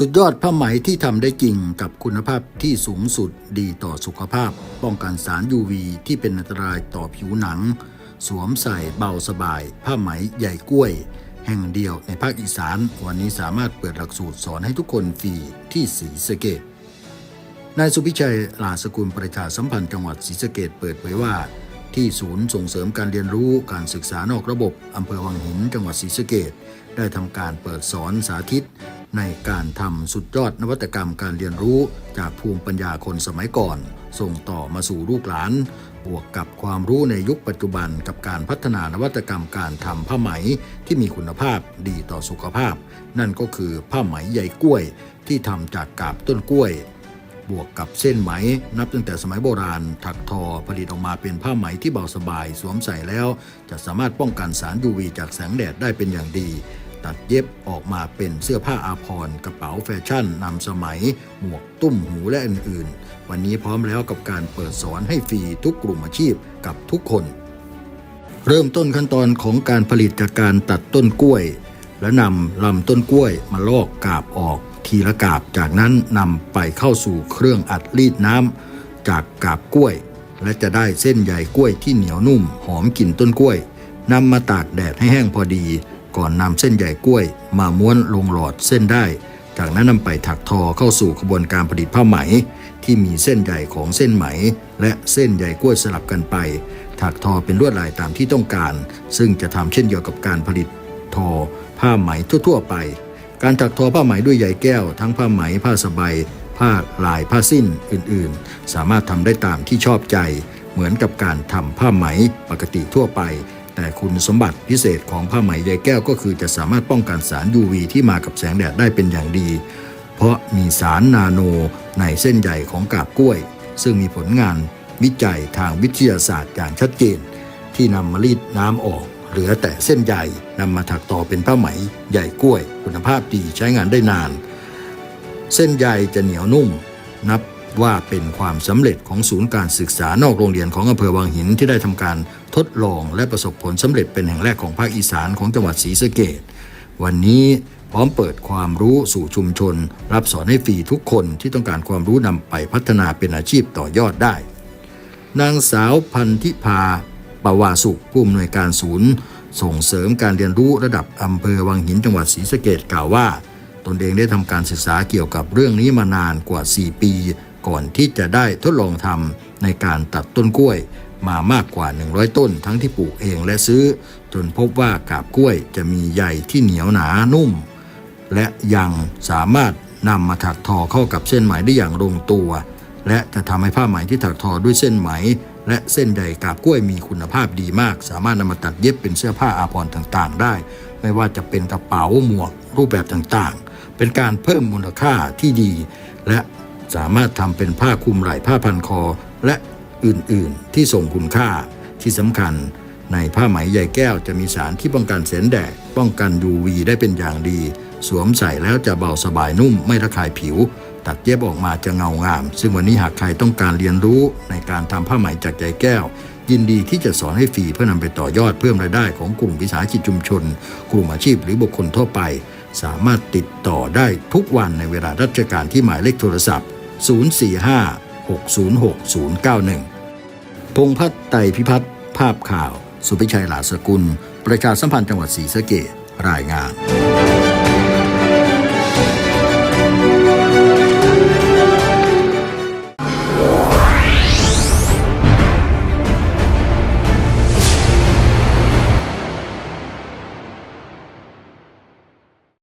สุดยอดผ้าไหมที่ทำได้จริงกับคุณภาพที่สูงสุดดีต่อสุขภาพ ป้องกันสาร UV ที่เป็นอันตรายต่อผิวหนัง สวมใส่เบาสบาย ผ้าไหมใหญ่กล้วย แห่งเดียวในภาคอีสาน วันนี้สามารถเปิดหลักสูตรสอนให้ทุกคนฟรีที่ศรีสะเกดนายสุพิชัยลาสกุลประชาสัมพันธ์จังหวัดศรีสะเกดเปิดเผยว่า ที่ศูนย์ส่งเสริมการเรียนรู้การศึกษานอกระบบอำเภอวังหินจังหวัดศรีสะเกดได้ทำการเปิดสอนสาธิต ในการทำสุดยอดนวัตกรรมการเรียนรู้จากภูมิปัญญาคนสมัยก่อน ส่งต่อมาสู่ลูกหลาน บวกกับความรู้ในยุคปัจจุบันกับการพัฒนานวัตกรรมการทำผ้าไหมที่มีคุณภาพดีต่อสุขภาพ นั่นก็คือผ้าไหมใยกล้วย ที่ทำจากกาบต้นกล้วย บวกกับเส้นไหม นับตั้งแต่สมัยโบราณ ถักทอผลิตออกมาเป็นผ้าไหมที่เบาสบาย สวมใส่แล้ว จะสามารถป้องกันสาร UV จากแสงแดดได้เป็นอย่างดี ตัดเย็บออกมาเป็นเสื้อผ้าอาภรณ์กระเป๋าแฟชั่นนำสมัย หมวกตุ้มหูและอื่นๆ วันนี้พร้อมแล้วกับการเปิดสอนให้ฟรีทุกกลุ่มอาชีพกับทุกคน เริ่มต้นขั้นตอนของการผลิตจากการตัดต้นกล้วย และนำลำต้นกล้วยมาลอกกาบออก ทีละกาบ จากนั้นนำไปเข้าสู่เครื่องอัดรีดน้ำจากกาบกล้วย และจะได้เส้นใยกล้วยที่เหนียวนุ่มหอมกลิ่นต้นกล้วยนำมาตากแดดให้แห้งพอดี ก่อนนำเส้นใยกล้วย มาม้วนลงหลอดเส้นได้ จากนั้นนำไปถักทอเข้าสู่กระบวนการผลิตผ้าไหม ที่มีเส้นใยของเส้นไหม และเส้นใยกล้วยสลับกันไป ถักทอเป็นลวดลายตามที่ต้องการ ซึ่งจะทำเช่นเดียวกับการผลิตทอผ้าไหมทั่ว ๆ ไป การถักทอผ้าไหมด้วยใยแก้ว ทั้งผ้าไหมผ้าสบายผ้าลายผ้าสิ้นอื่นๆ สามารถทำได้ตามที่ชอบใจ เหมือนกับการทำผ้าไหมปกติทั่วไป แต่คุณสมบัติพิเศษของผ้าไหมใยแก้วก็คือจะสามารถป้องกันสาร UV ที่มากับแสงแดดได้เป็นอย่างดี เพราะมีสารนาโนในเส้นใยของกาบกล้วย ซึ่งมีผลงานวิจัยทางวิทยาศาสตร์อย่างชัดเจน ที่นำมารีดน้ำออก เหลือแต่เส้นใยนำมาถักต่อเป็นผ้าไหมใหญ่กล้วย คุณภาพดีใช้งานได้นาน เส้นใยจะเหนียวนุ่ม นับว่าเป็นความสำเร็จของศูนย์การศึกษานอกโรงเรียนของอำเภอวังหินที่ได้ทำการทดลองและประสบผลสำเร็จเป็นแห่งแรกของภาคอีสานของจังหวัดศรีสะเกดวันนี้พร้อมเปิดความรู้สู่ชุมชน รับสอนให้ฟรีทุกคนที่ต้องการความรู้นำไปพัฒนาเป็นอาชีพต่อยอดได้ นางสาวพันธิพา ปวาสุขผู้อำนวยการศูนย์ ส่งเสริมการเรียนรู้ระดับอำเภอวังหินจังหวัดศรีสะเกดกล่าวว่า ตนเองได้ทำการศึกษาเกี่ยวกับเรื่องนี้มานานกว่า 4 ปี ก่อนที่จะได้ทดลองทำในการตัดต้นกล้วย มามากกว่า 100 ต้น ทั้งที่ปลูกเองและซื้อ จนพบว่ากาบกล้วยจะมีใยที่เหนียวหนานุ่ม และยังสามารถนำมาถักทอเข้ากับเส้นไหมได้อย่างลงตัว และจะทำให้ผ้าไหมที่ถักทอด้วยเส้นไหม และเส้นใยกาบกล้วยมีคุณภาพดีมาก สามารถนำมาตัดเย็บเป็นเสื้อผ้าอาภรณ์ต่างๆ ได้ ไม่ว่าจะเป็นกระเป๋าหมวกรูปแบบต่างๆ เป็นการเพิ่มมูลค่าที่ดี และสามารถทำเป็นผ้าคลุมไหล่ผ้าพันคอ และอื่นๆ ที่ส่งคุณค่าที่สำคัญ ในผ้าไหมใยแก้วจะมีสารที่ป้องกันแสงแดดป้องกัน UV ได้เป็นอย่างดี สวมใส่แล้วจะเบาสบายนุ่มไม่ระคายผิว ตัดเย็บออกมาจะเงางาม ซึ่งวันนี้หากใครต้องการเรียนรู้ในการทำผ้าไหมจากใยแก้ว ยินดีที่จะสอนให้ฟรีเพื่อนำไปต่อยอดเพิ่มรายได้ของกลุ่มวิสาหกิจชุมชน กลุ่มอาชีพหรือบุคคลทั่วไป สามารถติดต่อได้ทุกวันในเวลาราชการที่หมายเลขโทรศัพท์ 045 606 091 พงพัฒน์ไตพิพัฒน์ภาพข่าว สุพิชัยหลาสกุล ประชาสัมพันธ์จังหวัดศรีสะเกษรายงาน